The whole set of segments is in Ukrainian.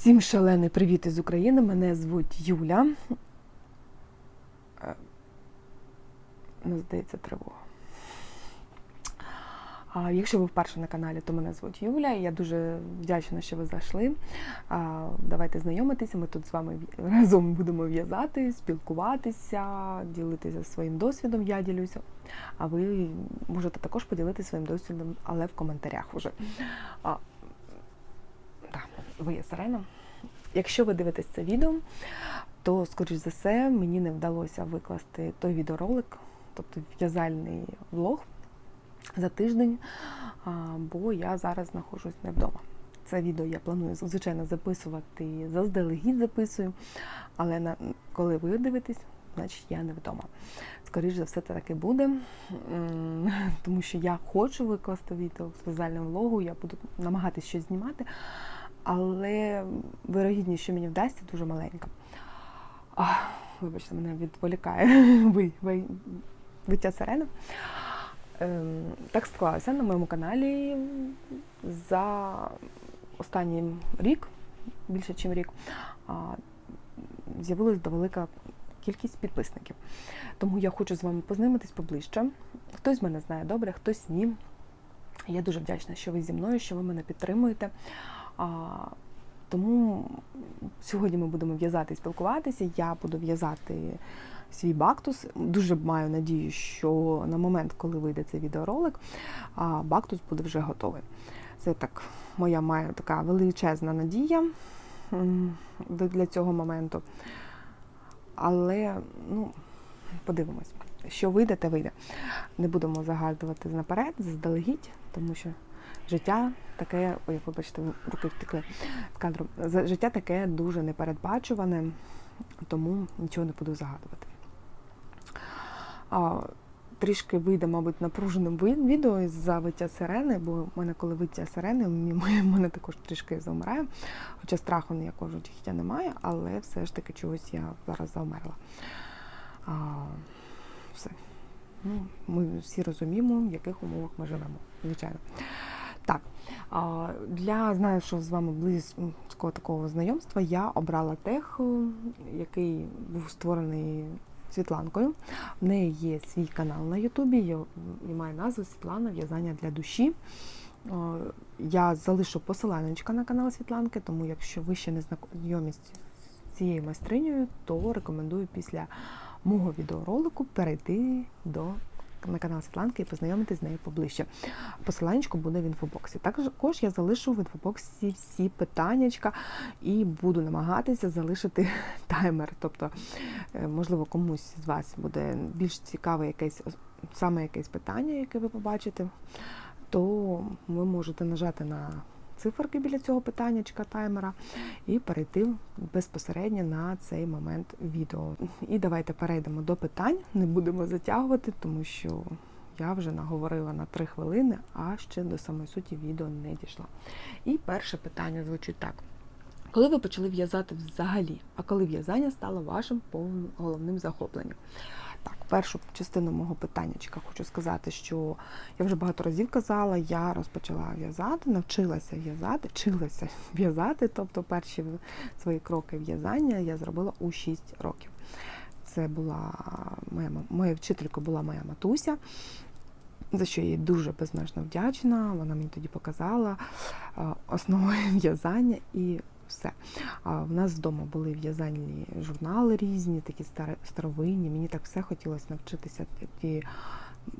Всім шалений привіт із України. Мене звуть Юля. Е, Ну, здається, тривога. А якщо ви вперше на каналі, то мене звуть Юля. Я дуже вдячна, що ви зайшли. А, Давайте знайомитися. Ми тут з вами разом будемо в'язати, спілкуватися, ділитися своїм досвідом. Я ділюся. А ви можете також поділитися своїм досвідом, але в коментарях уже. Ви є Сирена. Якщо ви дивитесь це відео, то, скоріш за все, мені не вдалося викласти той відеоролик, тобто в'язальний влог за тиждень, бо я зараз знаходжусь не вдома. Це відео я планую, звичайно, записувати заздалегідь записую, але на, коли ви дивитесь, значить я не вдома. Скоріше за все, це так і буде, тому що я хочу викласти відео в в'язальному влогу, я буду намагатися щось знімати, але вирогідність, що мені вдасться, дуже маленька. А, вибачте, мене відволікає ви, ви, виття сирена. Ем, так склалося на моєму каналі за останній рік, більше ніж рік, а, з'явилась велика кількість підписників. Тому я хочу з вами познайомитись поближче. Хтось мене знає добре, хтось ні. Я дуже вдячна, що ви зі мною, що ви мене підтримуєте. Тому сьогодні ми будемо в'язати і спілкуватися. Я буду в'язати свій бактус. Дуже маю надію, що на момент, коли вийде цей відеоролик, бактус буде вже готовий. Це так, моя маю така величезна надія для цього моменту. Але ну, подивимось, що вийде, те вийде. Не будемо загадувати наперед, заздалегідь, тому що життя таке, ой, вибачте, руки втекли з кадру. Життя таке дуже непередбачуване, тому нічого не буду загадувати. Трішки вийде, мабуть, напруженим відео із-за виття сирени, бо в мене, коли виття сирени, в мене також трішки завмирає. Хоча страху ніякого життя немає, але все ж таки чогось я зараз завмерла. А, все. Ну, ми всі розуміємо, в яких умовах ми живемо, звичайно. Так, для знаю, з вами близького такого знайомства я обрала тех, який був створений Світланкою. В неї є свій канал на Ютубі, і має назву Світлана В'язання для душі. Я залишу посиланнячка на канал Світланки, тому якщо ви ще не знайомі з цією майстринею, то рекомендую після мого відеоролику перейти до на канал Світланки і познайомитись з нею поближче. Посиланнячко буде в інфобоксі. Також я залишу в інфобоксі всі питаннячка і буду намагатися залишити таймер. Тобто, е, можливо, комусь з вас буде більш цікаве якесь саме якесь питання, яке ви побачите, то ви можете нажати на циферки біля цього питаннячка таймера і перейти безпосередньо на цей момент відео. І давайте перейдемо до питань, не будемо затягувати, тому що я вже наговорила на три хвилини, а ще до самої суті відео не дійшла. І перше питання звучить так. Коли ви почали в'язати взагалі, а коли в'язання стало вашим головним захопленням? Так, першу частину мого питаннячка хочу сказати, що я вже багато разів казала, я розпочала в'язати, навчилася в'язати, вчилася в'язати, тобто перші свої кроки в'язання я зробила у 6 років. Це була моя моєю вчителькою була моя матуся, за що я їй дуже безмежно вдячна. Вона мені тоді показала основи в'язання і все. А в нас вдома були в'язальні журнали різні, такі старовинні. Мені так все хотілося навчитися ті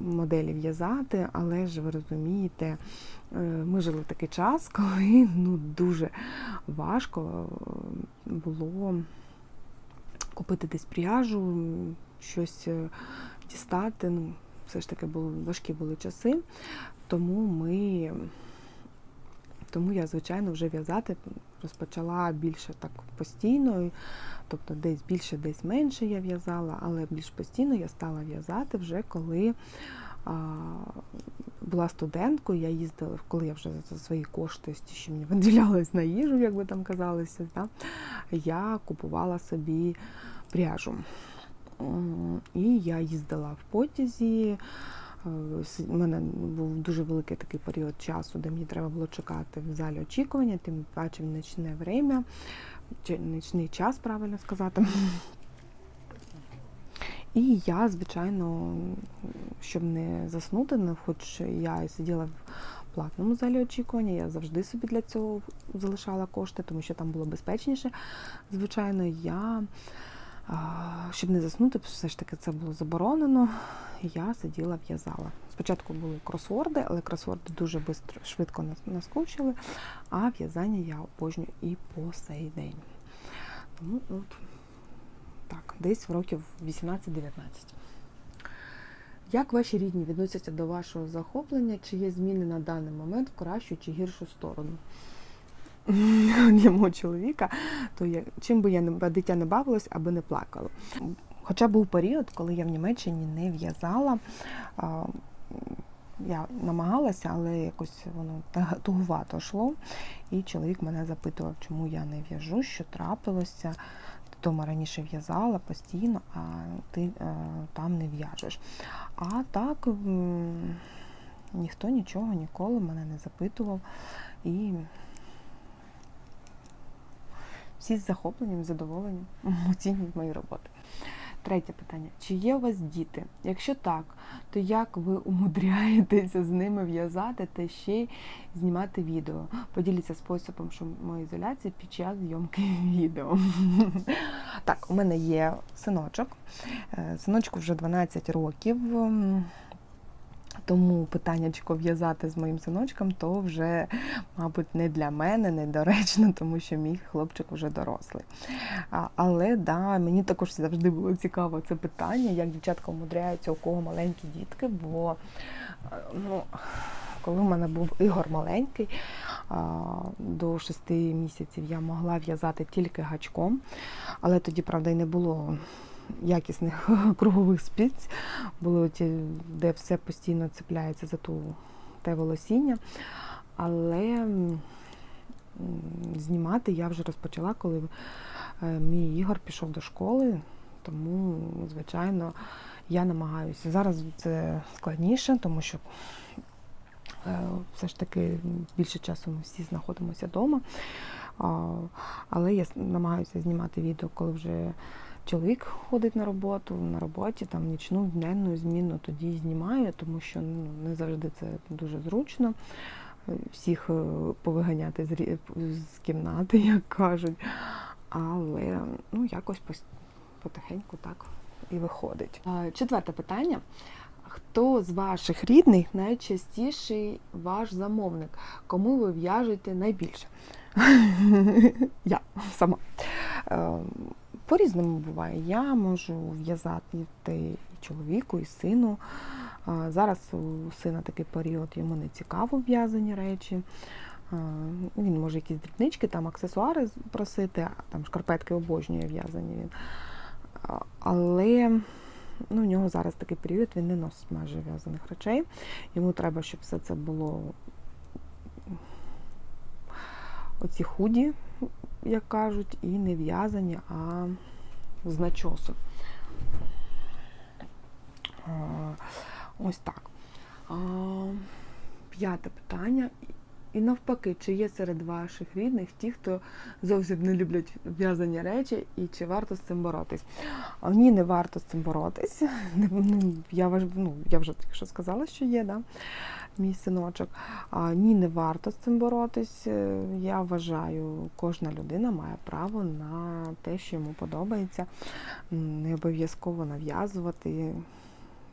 моделі в'язати, але ж ви розумієте, е, ми жили в такий час, коли ну, дуже важко е, було купити десь пряжу, щось е, дістати. Ну, все ж таки були важкі були часи, тому ми. Тому я, звичайно, вже в'язати розпочала більше так постійно, тобто десь більше, десь менше я в'язала, але більш постійно я стала в'язати вже коли була студенткою, я їздила, коли я вже за свої кошти, що мені виділялись на їжу, як би там казалося, да, я купувала собі пряжу. І я їздила в потязі, У мене був дуже великий такий період часу, де мені треба було чекати в залі очікування, тим паче в нічне время, нічний час, правильно сказати. І я, звичайно, щоб не заснути, хоч я і сиділа в платному залі очікування, я завжди собі для цього залишала кошти, тому що там було безпечніше. Звичайно, я, щоб не заснути, все ж таки це було заборонено. Я сиділа, в'язала. Спочатку були кросворди, але кросворди дуже бистро, швидко наскучили, а в'язання я обожнюю і по сей день. Тому от так, десь в років 18-19. Як ваші рідні відносяться до вашого захоплення? Чи є зміни на даний момент в кращу чи гіршу сторону? Для мого чоловіка, то я, чим би я не дитя не бавилось, аби не плакало. Хоча був період, коли я в Німеччині не в'язала. Я намагалася, але якось воно тугувато йшло. І чоловік мене запитував, чому я не в'яжу, що трапилося. Ти дома раніше в'язала постійно, а ти е, там не в'яжеш. А так ніхто нічого ніколи мене не запитував. І всі з захопленням, задоволенням оцінюють мої роботи. Третє питання: чи є у вас діти? Якщо так, то як ви умудряєтеся з ними в'язати та ще й знімати відео? Поділіться способом шумоізоляції під час зйомки відео. Так, у мене є синочок. Е, синочку вже 12 років. Тому питання в'язати з моїм синочком, то вже, мабуть, не для мене, недоречно, тому що мій хлопчик вже дорослий. Але да, мені також завжди було цікаво це питання, як дівчатка умудряються, у кого маленькі дітки, бо ну, коли в мене був Ігор маленький, до шести місяців я могла в'язати тільки гачком, але тоді, правда, і не було якісних кругових ті, де все постійно цепляється за ту те волосіння. Але знімати я вже розпочала, коли е, мій Ігор пішов до школи, тому, звичайно, я намагаюся. Зараз це складніше, тому що е, все ж таки більше часу ми всі знаходимося вдома. Але я намагаюся знімати відео, коли вже чоловік ходить на роботу, на роботі, там нічну, денну зміну тоді знімаю, тому що ну, не завжди це дуже зручно. Всіх е, повиганяти з, з кімнати, як кажуть. Але ну, якось потихеньку так і виходить. Четверте питання. Хто з ваших рідних найчастіший ваш замовник? Кому ви в'яжете найбільше? Я сама. По-різному буває. Я можу в'язати і чоловіку, і сину. Зараз у сина такий період, йому не цікаво в'язані речі. Він може якісь дрібнички, там аксесуари просити, там шкарпетки обожнює в'язані він. Але ну, в нього зараз такий період, він не носить майже в'язаних речей. Йому треба, щоб все це було оці худі як кажуть, і не в'язані, а з начосу. Ось так. П'яте питання. І навпаки, чи є серед ваших рідних ті, хто зовсім не люблять в'язані речі, і чи варто з цим боротись? Ні, не варто з цим боротись. Ну, я ну, я вже тільки що сказала, що є, да? мій синочок. А, Ні, не варто з цим боротись. Е, я вважаю, кожна людина має право на те, що йому подобається. Не обов'язково нав'язувати.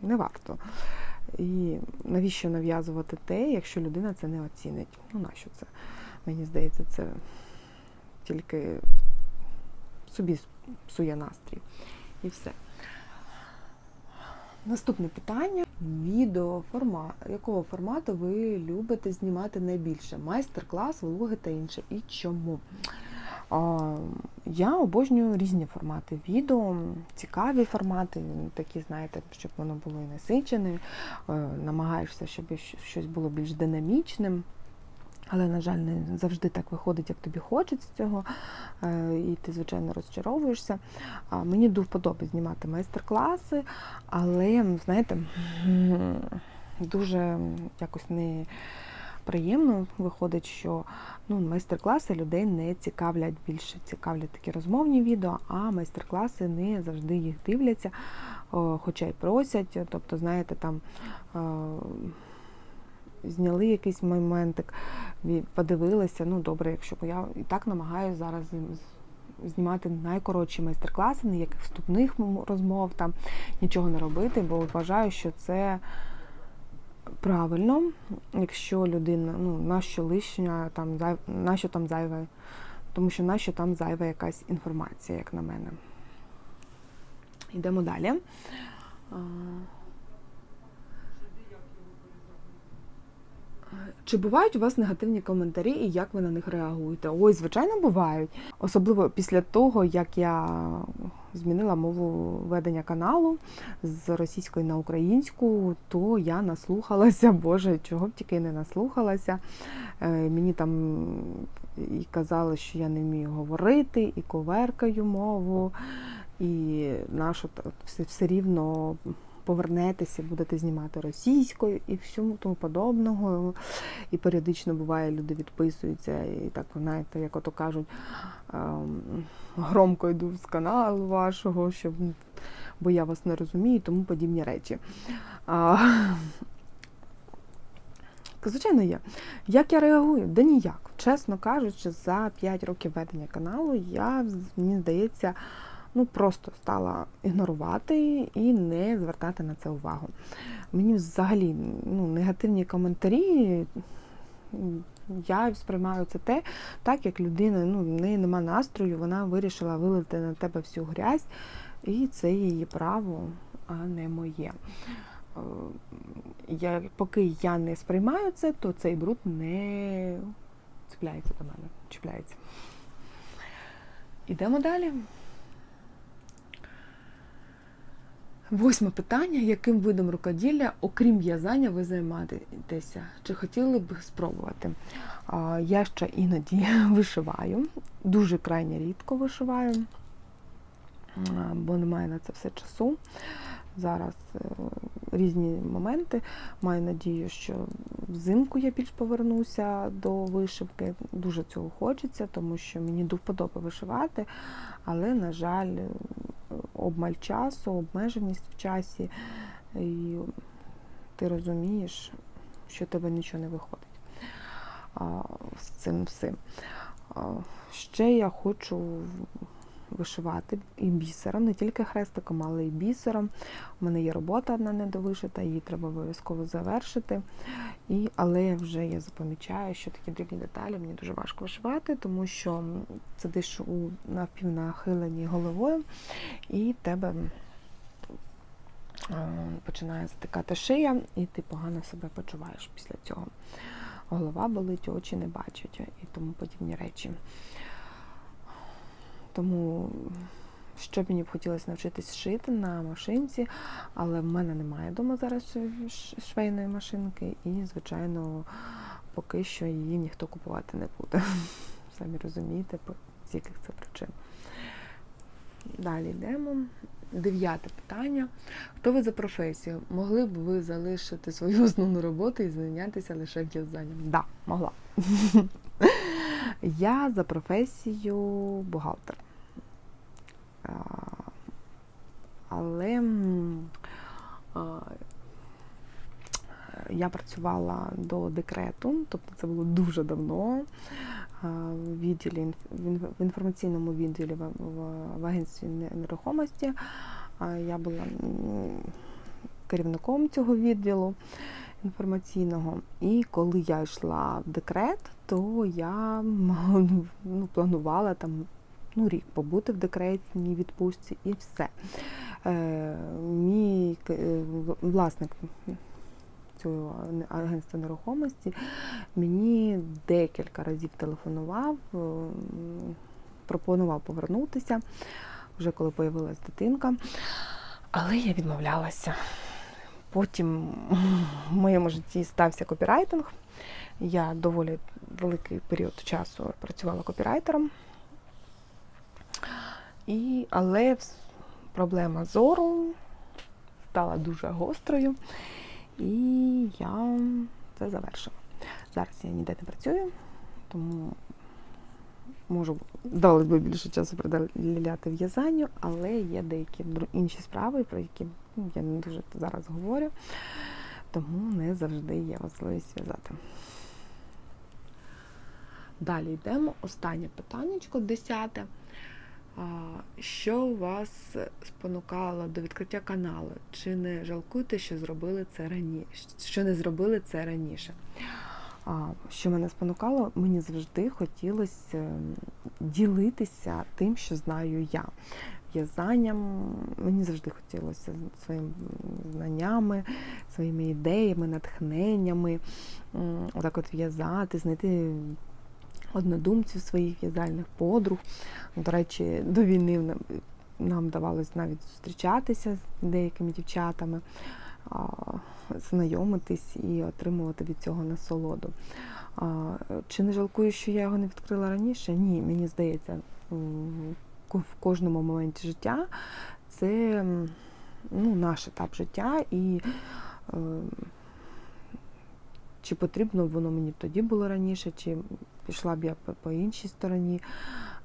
Не варто. І навіщо нав'язувати те, якщо людина це не оцінить? Ну, нащо це? Мені здається, це тільки собі псує настрій. І все. Наступне питання: відео формат, якого формату ви любите знімати найбільше? Майстер-клас, влоги та інше. І чому? Я обожнюю різні формати відео, цікаві формати, такі, знаєте, щоб воно було і насичене, е, намагаєшся, щоб щось було більш динамічним. Але, на жаль, не завжди так виходить, як тобі хочеться цього, е, і ти, звичайно, розчаровуєшся. Мені до вподоби знімати майстер-класи, але, знаєте, дуже якось не приємно виходить, що ну, майстер-класи людей не цікавлять більше. Цікавлять такі розмовні відео, а майстер-класи не завжди їх дивляться, хоча й просять. Тобто, знаєте, там. е, Зняли якийсь моментик, подивилися. Ну добре, якщо я і так намагаюся зараз знімати найкоротші майстер-класи, ніяких вступних розмов, там нічого не робити, бо вважаю, що це правильно, якщо людина, ну нащо лишня, там нащо там зайве, тому що нащо там зайва якась інформація, як на мене. Йдемо далі. Чи бувають у вас негативні коментарі і як ви на них реагуєте? Ой, звичайно, бувають. Особливо після того, як я змінила мову ведення каналу з російської на українську, то я наслухалася, Боже, чого б тільки не наслухалася. Е, Мені там і казали, що я не вмію говорити, і коверкаю мову, і нашу все, все рівно повернетеся, будете знімати російською і всьому тому подобного. І періодично буває, люди відписуються, і так, знаєте, як ото кажуть, ем, громко йду з каналу вашого, щоб, бо я вас не розумію, тому подібні речі. Звичайно, є. Як я реагую? Да ніяк. Чесно кажучи, за 5 років ведення каналу я, мені здається, ну просто стала ігнорувати і не звертати на це увагу. Мені взагалі ну, негативні коментарі. Я сприймаю це те, так як людина, ну, в неї нема настрою, вона вирішила вилити на тебе всю грязь, і це її право, а не моє. Е, Я, поки я не сприймаю це, то цей бруд не цепляється до мене. Чіпляється. Ідемо далі. Восьме питання. Яким видом рукоділля, окрім в'язання, ви займаєтеся? Чи хотіли б спробувати? Я ще іноді вишиваю, дуже крайне рідко вишиваю, бо немає на це все часу. Зараз е, різні моменти. Маю надію, що взимку я більш повернуся до вишивки. Дуже цього хочеться, тому що мені до вподоби вишивати, але, на жаль, обмаль часу, обмеженість в часі, і ти розумієш, що тебе нічого не виходить з цим всім. Ще я хочу вишивати і бісером, не тільки хрестиком, але й бісером. У мене є робота одна недовишита, її треба обов'язково завершити. І, але вже я запомічаю, що такі дрібні деталі мені дуже важко вишивати, тому що сидиш у напівнахиленій головою, і тебе е, починає затикати шия, і ти погано себе почуваєш після цього. Голова болить, очі не бачать і тому подібні речі. Тому що б мені б хотілося навчитись шити на машинці, але в мене немає вдома зараз швейної машинки, і, звичайно, поки що її ніхто купувати не буде. Самі розумієте, з яких це причин. Далі йдемо. Дев'яте питання. Хто ви за професію? Могли б ви залишити свою основну роботу і зайнятися лише в'язанням? Так, да, могла. Я за професію бухгалтер. Але я працювала до декрету, тобто це було дуже давно. В відділі в інформаційному відділі в агентстві нерухомості. Я була керівником цього відділу інформаційного. І коли я йшла в декрет, то я ну, планувала там ну, рік побути в декретній відпустці і все. Е, мій е, власник цього агентства нерухомості мені декілька разів телефонував, е, пропонував повернутися, вже коли появилась дитинка. Але я відмовлялася. Потім в моєму житті стався копірайтинг. Я доволі великий період часу працювала копірайтером. І, але проблема зору стала дуже гострою. І я це завершила. Зараз я ніде не працюю, тому можу дали би більше часу приділяти в'язанню, але є деякі інші справи, про які ну, я не дуже зараз говорю, тому не завжди є можливість в'язати. Далі йдемо. Останнє питаннячко, десяте. Що вас спонукало до відкриття каналу? Чи не жалкуєте, що зробили це раніше? Що не зробили це раніше? Що мене спонукало? Мені завжди хотілося ем, ділитися тим, що знаю я. В'язанням мені завжди хотілося своїми знаннями, своїми ідеями, натхненнями, отак от в'язати, знайти однодумців своїх в'язальних подруг. До речі, до війни нам, нам давалось навіть зустрічатися з деякими дівчатами, знайомитись і отримувати від цього насолоду. Чи не жалкую, що я його не відкрила раніше? Ні, мені здається, в кожному моменті життя це ну, наш етап життя і. е, Чи потрібно воно мені тоді було раніше, чи пішла б я по, іншій стороні.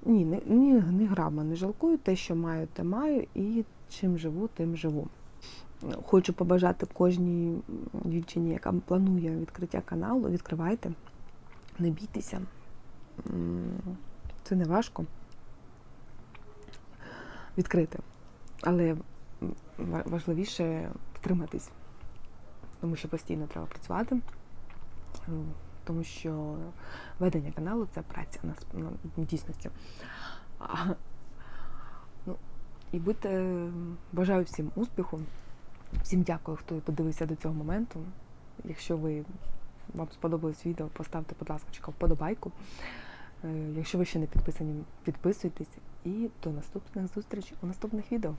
Ні, не, ні, не грама не жалкую. Те, що маю, те маю, і чим живу, тим живу. Хочу побажати кожній дівчині, яка планує відкриття каналу, відкривайте, не бійтеся. Це не важко відкрити. Але ва- важливіше втриматись, тому що постійно треба працювати. Тому що ведення каналу це праця нас ну, дійсності. А, ну, і будьте, бажаю всім успіху. Всім дякую, хто подивився до цього моменту. Якщо ви вам сподобалось відео, поставте, будь ласка, вподобайку. Е, Якщо ви ще не підписані, підписуйтесь і до наступних зустрічей у наступних відео.